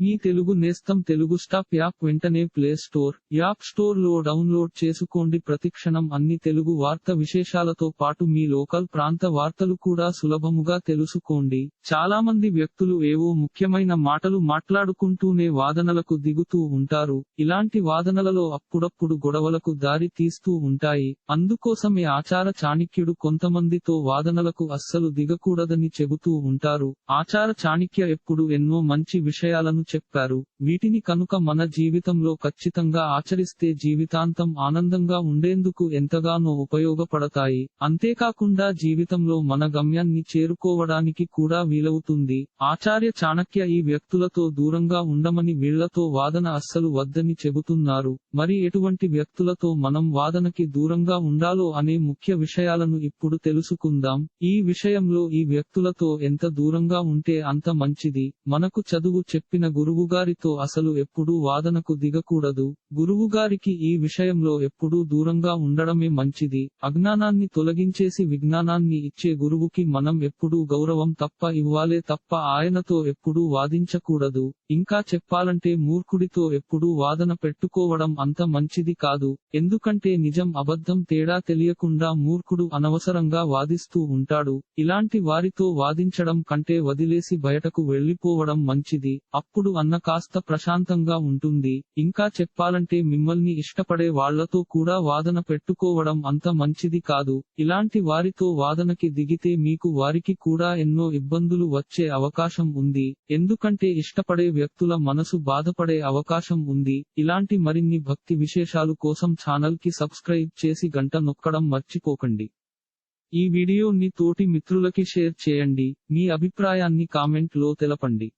మీ తెలుగు నేస్తం Telugu stop app వెంటనే play store app స్టోర్లో డౌన్లోడ్ చేసుకోండి. ప్రతిక్షణం అన్ని తెలుగు వార్త విశేషాలతో పాటు మీ లోకల్ ప్రాంత వార్తలు కూడా సులభముగా తెలుసుకోండి. చాలా మంది వ్యక్తులు ఏవో ముఖ్యమైన మాటలు మాట్లాడుకుంటూనే వాదనలకు దిగుతూ ఉంటారు. ఇలాంటి వాదనలలో అప్పుడప్పుడు గొడవలకు దారి తీస్తూ ఉంటాయి. అందుకోసమే ఆచార చాణిక్యుడు కొంతమందితో వాదనలకు అస్సలు దిగకూడదని చెబుతూ ఉంటారు. ఆచార చాణిక్య ఎప్పుడు ఎన్నో మంచి విషయాలను చెప్పారు. వీటిని కనుక మన జీవితంలో ఖచ్చితంగా ఆచరిస్తే జీవితాంతం ఆనందంగా ఉండేందుకు ఎంతగానో ఉపయోగపడతాయి. అంతేకాకుండా జీవితంలో మన గమ్యాన్ని చేరుకోవడానికి కూడా వీలవుతుంది. ఆచార్య చాణక్య ఈ వ్యక్తులతో దూరంగా ఉండమని వీళ్ళతో వాదన అస్సలు వద్దని చెబుతున్నారు. మరి ఎటువంటి వ్యక్తులతో మనం వాదనకి దూరంగా ఉండాలో అనే ముఖ్య విషయాలను ఇప్పుడు తెలుసుకుందాం. ఈ విషయంలో ఈ వ్యక్తులతో ఎంత దూరంగా ఉంటే అంత మంచిది. మనకు చదువు చెప్పిన గురువుగారితో అసలు ఎప్పుడూ వాదనకు దిగకూడదు. గురువుగారికి ఈ విషయంలో ఎప్పుడూ దూరంగా ఉండడమే మంచిది. అజ్ఞానాన్ని తొలగించేసి విజ్ఞానాన్ని ఇచ్చే గురువుకి మనం ఎప్పుడూ గౌరవం తప్ప ఇవ్వాలే తప్ప ఆయనతో ఎప్పుడూ వాదించకూడదు. ఇంకా చెప్పాలంటే మూర్ఖుడితో ఎప్పుడూ వాదన పెట్టుకోవడం అంత మంచిది కాదు. ఎందుకంటే నిజం అబద్ధం తేడా తెలియకుండా మూర్ఖుడు అనవసరంగా వాదిస్తూ ఉంటాడు. ఇలాంటి వారితో వాదించడం కంటే వదిలేసి బయటకు వెళ్ళిపోవడం మంచిది. అప్పుడు అన్న కాస్త ప్రశాంతంగా ఉంటుంది. ఇంకా చెప్పాలంటే మిమ్మల్ని ఇష్టపడే వాళ్ళతో కూడా వాదన పెట్టుకోవడం అంత మంచిది కాదు. ఇలాంటి వారితో వాదనకి దిగితే మీకు వారికి కూడా ఎన్నో ఇబ్బందులు వచ్చే అవకాశం ఉంది. ఎందుకంటే ఇష్టపడే వ్యక్తుల మనసు బాధపడే అవకాశం ఉంది. ఇలాంటి మరిన్ని భక్తి విశేషాలు కోసం ఛానల్కి సబ్స్క్రైబ్ చేసి గంట నొక్కడం మర్చిపోకండి. ఈ వీడియోని తోటి మిత్రులకి షేర్ చేయండి. మీ అభిప్రాయాన్ని కామెంట్లో తెలపండి.